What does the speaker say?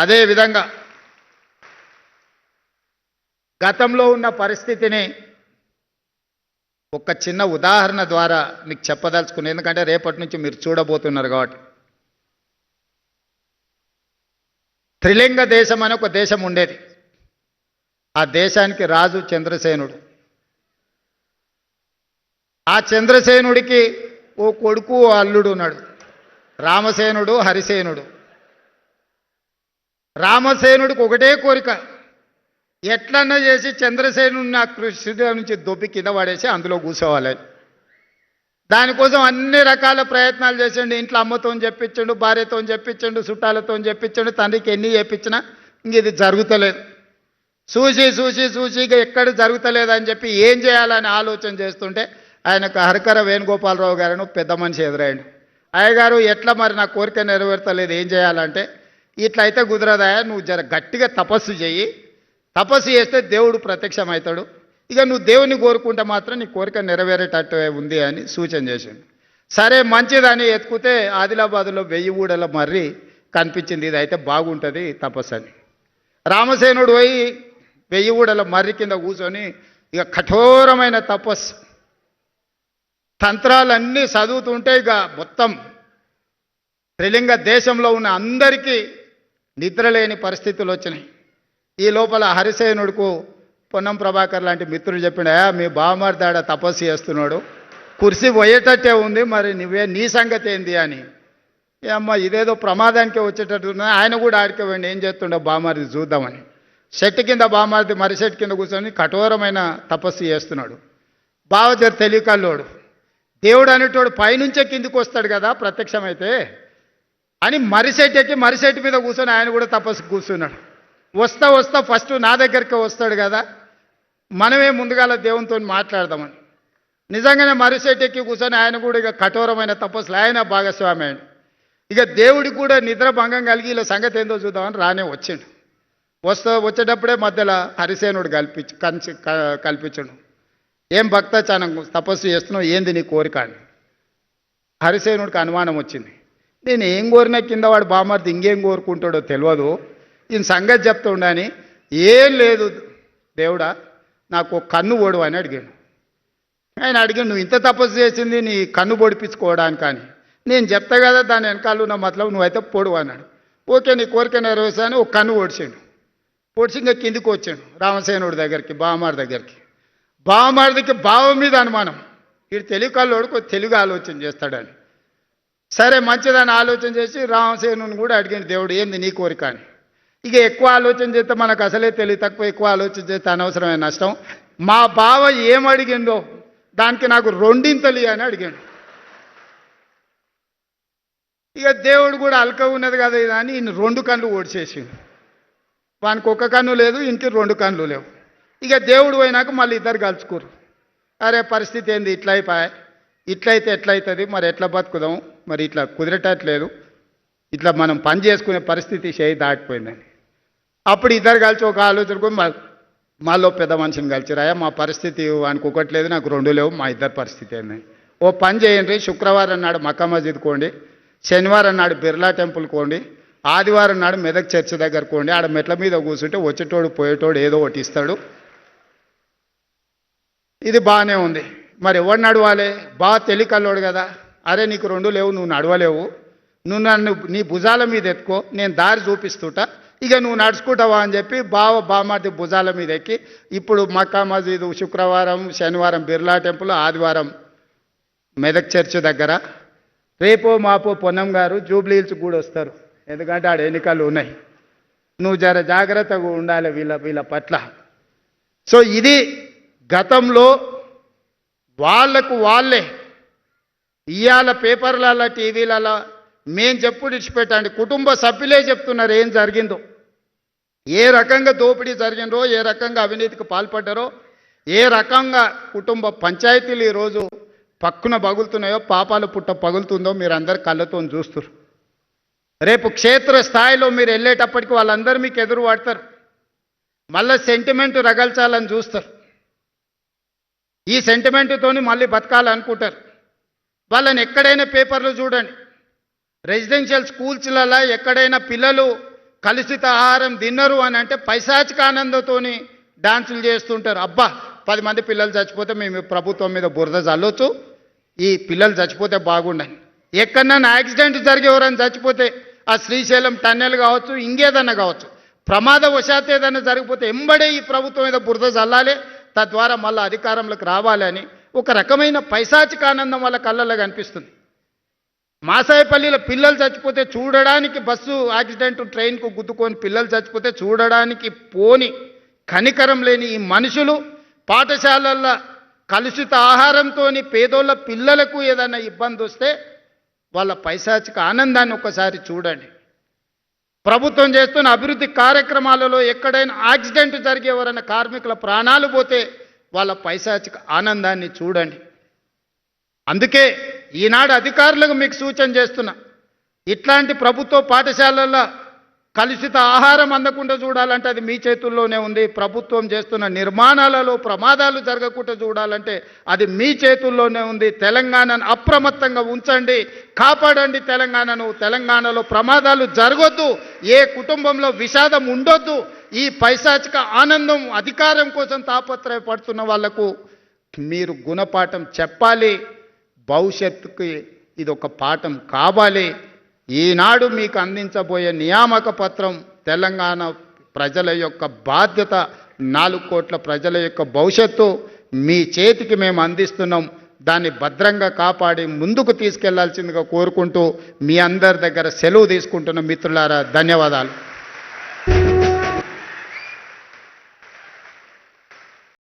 అదేవిధంగా గతంలో ఉన్న పరిస్థితిని ఒక చిన్న ఉదాహరణ ద్వారా మీకు చెప్పదలుచుకుని ఎందుకంటే రేపటి నుంచి మీరు చూడబోతున్నారు కాబట్టి. త్రిలింగ దేశం అని ఒక దేశం ఉండేది. ఆ దేశానికి రాజు చంద్రసేనుడు. ఆ చంద్రసేనుడికి ఓ కొడుకు ఓ అల్లుడు ఉన్నాడు. రామసేనుడు హరిసేనుడు. రామసేనుడికి ఒకటే కోరిక. ఎట్లన్నా చేసి చంద్రసేనుడిని ఆ కృష్ణుడి నుంచి దొబ్బి కింద పడేసి అందులో కూర్చోవాలని దానికోసం అన్ని రకాల ప్రయత్నాలు చేసిండు. ఇంట్లో అమ్మతో చెప్పించండు భార్యతో చెప్పించండు చుట్టాలతో చెప్పించండు తండ్రికి ఎన్ని చెప్పించినా ఇంక ఇది జరుగుతలేదు. చూసి చూసి చూసి ఇక ఎక్కడ జరుగుతలేదని అని చెప్పి ఏం చేయాలని ఆలోచన చేస్తుంటే ఆయనకు హరికర వేణుగోపాలరావు గారు పెద్ద మనిషి ఎదురైండు. అయ్యగారు ఎట్లా మరి నా కోరిక నెరవేర్తలేదు ఏం చేయాలంటే ఇట్లా అయితే కుదరదాయా నువ్వు జర గట్టిగా తపస్సు చెయ్యి తపస్సు చేస్తే దేవుడు ప్రత్యక్షమవుతాడు. ఇక నువ్వు దేవుని కోరుకుంటే మాత్రం నీ కోరిక నెరవేరేటట్టు ఉంది అని సూచన చేసిండు. సరే మంచిదని ఎత్తుకుతే ఆదిలాబాద్లో వెయ్యి ఊడల మర్రి కనిపించింది. ఇది అయితే బాగుంటుంది తపస్సు అని. రామసేనుడు పోయి వెయ్యి ఊడల మర్రి కింద కూర్చొని ఇక కఠోరమైన తపస్సు. తంత్రాలన్నీ చదువుతుంటే ఇక మొత్తం త్రిలింగ దేశంలో ఉన్న అందరికీ నిద్రలేని పరిస్థితులు వచ్చినాయి. ఈ లోపల హరిసేనుడుకు పొన్నం ప్రభాకర్ లాంటి మిత్రుడు చెప్పినా మీ బామర్దాడ తపస్సు చేస్తున్నాడు. కుర్సీ పోయేటట్టే ఉంది మరి నువ్వే నీ సంగతి ఏంది అని. ఏ అమ్మ ఇదేదో ప్రమాదానికే వచ్చేటట్టున్నా ఆయన కూడా ఆడిపోయింది ఏం చేస్తుండో బామారిది చూద్దామని. చెట్టు కింద బామారిది మర్రి చెట్టు కింద కూర్చొని కఠోరమైన తపస్సు చేస్తున్నాడు. బావ తెలియకల్లోడు. దేవుడు అనేటోడు పైనుంచే కిందికి వస్తాడు కదా ప్రత్యక్షమైతే. అని మరిసెట్ ఎక్కి మరిసెట్ మీద కూర్చొని ఆయన కూడా తపస్సు కూర్చున్నాడు. వస్తా వస్తా ఫస్ట్ నా దగ్గరికి వస్తాడు కదా. మనమే ముందుగాల దేవునితో మాట్లాడదామని. నిజంగానే మరిసెట్ ఎక్కి కూర్చొని ఆయన కూడా ఇక కఠోరమైన తపస్సులు. ఆయన భాగస్వామి ఆయన. ఇక దేవుడికి కూడా నిద్ర భంగం కలిగి ఇలా సంగతి ఏందో చూద్దామని రానే వచ్చిండు. వస్తా వచ్చేటప్పుడే మధ్యలో హరిసేనుడు కల్పించు కంచి కల్పించడు. ఏం భక్త చాలా తపస్సు చేస్తున్నావు? ఏంది నీ కోరిక అని. హరిసేనుడికి అనుమానం వచ్చింది. నేను ఏం కోరినా కింద వాడు బామర్ది ఇంకేం కోరుకుంటాడో తెలియదు. ఈయన సంగతి చెప్తుండని ఏం లేదు దేవుడా నాకు ఒక కన్ను ఓడు అని అడిగాడు. ఆయన అడిగాడు నువ్వు ఇంత తపస్సు చేసింది నీ కన్ను పొడిపించుకోవడానికి అని. నేను చెప్తా కదా దాని వెనకాల ఉన్న మతలబు నువ్వైతే పొడువు అన్నాడు. ఓకే నీ కోరిక నెరవేర్చాను ఒక కన్ను ఓడిచాడు పొడిచి ఇంకా కిందికి వచ్చాడు రామసేనుడి దగ్గరికి బామారి దగ్గరికి. బామారిదికి బావ మీద అనుమానం. వీడు తెలుగు కాళ్ళు కొద్ది తెలుగు ఆలోచన చేస్తాడని. సరే మంచిదని ఆలోచన చేసి రామసేనుని కూడా అడిగింది దేవుడు ఏంది నీ కోరిక అని? ఇక ఎక్కువ ఆలోచన చేస్తే మనకు అసలే తెలియదు తక్కువ ఎక్కువ ఆలోచన చేస్తే అనవసరమైన నష్టం. మా బావ ఏం అడిగిందో దానికి నాకు రెండింతలి అని అడిగాడు. ఇక దేవుడు కూడా అల్క ఉన్నది కదా ఇది అని ఈయన రెండు కళ్ళు ఓడిచేసింది వానికి ఒక కన్ను లేదు ఇంటికి రెండు కన్నులు లేవు. ఇక దేవుడు పోయినాక మళ్ళీ ఇద్దరు కలుచుకోరు అరే పరిస్థితి ఏంది? ఇట్లా అయిపోయాయి. ఇట్లయితే ఎట్లయితుంది? మరి ఎట్లా బతుకుదాం? మరి ఇట్లా కుదిరేటట్లేదు. ఇట్లా మనం పని చేసుకునే పరిస్థితి చేయి దాటిపోయిందని అప్పుడు ఇద్దరు కలిసి ఒక ఆలోచనకు మా మాలో పెద్ద మనిషిని కలిసిరాయా మా పరిస్థితి వానికి ఒకటి లేదు నాకు రెండు లేవు మా ఇద్దరి పరిస్థితి ఏంది? ఓ పని చేయండి శుక్రవారం నాడు మక్కా మస్జిద్ కోండి శనివారం నాడు బిర్లా టెంపుల్ కోండి ఆదివారం నాడు మెదక్ చర్చి దగ్గర కోండి ఆడ మెట్ల మీద కూర్చుంటే వచ్చేటోడు పోయేటోడు ఏదో ఒకటి ఇస్తాడు. ఇది బాగానే ఉంది. మరి ఎవడు నడవాలి? బాగా తెలికల్లోడు కదా. అరే నీకు రెండు లేవు నువ్వు నడవలేవు. నువ్వు నన్ను నీ భుజాల మీద ఎత్తుకో నేను దారి చూపిస్తుంటా. ఇక నువ్వు నడుచుకుంటావా అని చెప్పి బావ బామాటి భుజాల మీద ఎక్కి ఇప్పుడు మక్కా మసీదు శుక్రవారం శనివారం బిర్లా టెంపుల్ ఆదివారం మెదక్ చర్చ్ దగ్గర. రేపో మాపో పొన్నం గారు జూబ్లీ హిల్స్ కూడా వస్తారు. ఎందుకంటే ఆడ ఎన్నికలు ఉన్నాయి. నువ్వు జర జాగ్రత్తగా ఉండాలి వీళ్ళ వీళ్ళ పట్ల. సో ఇది గతంలో వాళ్ళకు వాళ్ళే. ఇవాళ పేపర్లలో టీవీలలో మేం చెప్పుడు ఇచ్చిపెట్టండి. కుటుంబ సభ్యులే చెప్తున్నారు ఏం జరిగిందో. ఏ రకంగా దోపిడీ జరిగిందో ఏ రకంగా అవినీతికి పాల్పడ్డారో ఏ రకంగా కుటుంబ పంచాయతీలు ఈరోజు పక్కున పగులుతున్నాయో పాపాలు పుట్ట పగులుతుందో మీరందరు కళ్ళతో చూస్తారు. రేపు క్షేత్ర స్థాయిలో మీరు వెళ్ళేటప్పటికి వాళ్ళందరూ మీకు ఎదురు పడతారు. మళ్ళీ సెంటిమెంట్ రగల్చాలని చూస్తారు. ఈ సెంటిమెంట్తోని మళ్ళీ బతకాలనుకుంటారు. వాళ్ళని ఎక్కడైనా పేపర్లు చూడండి. రెసిడెన్షియల్ స్కూల్స్లలో ఎక్కడైనా పిల్లలు కలుషిత ఆహారం తిన్నరు అని అంటే పైశాచిక ఆనందంతోని డాన్సులు చేస్తుంటారు. అబ్బా పది మంది పిల్లలు చచ్చిపోతే మేము ప్రభుత్వం మీద బురద చల్లొచ్చు ఈ పిల్లలు చచ్చిపోతే బాగుండని. ఎక్కడన్నా యాక్సిడెంట్ జరిగి ఎవరైనా చచ్చిపోతే ఆ శ్రీశైలం టన్నెల్ కావచ్చు ఇంకేదన్నా కావచ్చు ప్రమాదవశాత్తు ఏదైనా జరిగిపోతే ఎంబడే ఈ ప్రభుత్వం మీద బురద చల్లాలి తద్వారా మళ్ళీ అధికారంలోకి రావాలని ఒక రకమైన పైశాచిక ఆనందం వాళ్ళ కళ్ళల్లో కనిపిస్తుంది. మాసాయిపల్లిలో పిల్లలు చచ్చిపోతే చూడడానికి బస్సు యాక్సిడెంట్ ట్రైన్కు గుద్దుకొని పిల్లలు చచ్చిపోతే చూడడానికి పోని కనికరం లేని ఈ మనుషులు పాఠశాలల్లో కలుషిత ఆహారంతో పేదోళ్ళ పిల్లలకు ఏదైనా ఇబ్బంది వస్తే వాళ్ళ పైశాచిక ఆనందాన్ని ఒకసారి చూడండి. ప్రభుత్వం చేస్తున్న అభివృద్ధి కార్యక్రమాలలో ఎక్కడైనా యాక్సిడెంట్ జరిగి ఎవరైనా కార్మికుల ప్రాణాలు పోతే వాళ్ళ పైశాచిక ఆనందాన్ని చూడండి. అందుకే ఈనాడు అధికారులకు మీకు సూచన చేస్తున్నా. ఇట్లాంటి ప్రభుత్వ పాఠశాలల్లో కలుషిత ఆహారం అందకుండా చూడాలంటే అది మీ చేతుల్లోనే ఉంది. ప్రభుత్వం చేస్తున్న నిర్మాణాలలో ప్రమాదాలు జరగకుండా చూడాలంటే అది మీ చేతుల్లోనే ఉంది. తెలంగాణను అప్రమత్తంగా ఉంచండి. కాపాడండి తెలంగాణను. తెలంగాణలో ప్రమాదాలు జరగొద్దు. ఏ కుటుంబంలో విషాదం ఉండొద్దు. ఈ పైశాచిక ఆనందం అధికారం కోసం తాపత్రయపడుతున్న వాళ్ళకు మీరు గుణపాఠం చెప్పాలి. భవిష్యత్తుకి ఇది ఒక పాఠం కావాలి. ఈనాడు మీకు అందించబోయే నియామక పత్రం తెలంగాణ ప్రజల యొక్క బాధ్యత నాలుగు కోట్ల ప్రజల యొక్క భవిష్యత్తు మీ చేతికి మేము అందిస్తున్నాం. దాన్ని భద్రంగా కాపాడి ముందుకు తీసుకెళ్ళాల్సిందిగా కోరుకుంటూ మీ అందరి దగ్గర సెలవు తీసుకుంటున్న మిత్రులారా ధన్యవాదాలు.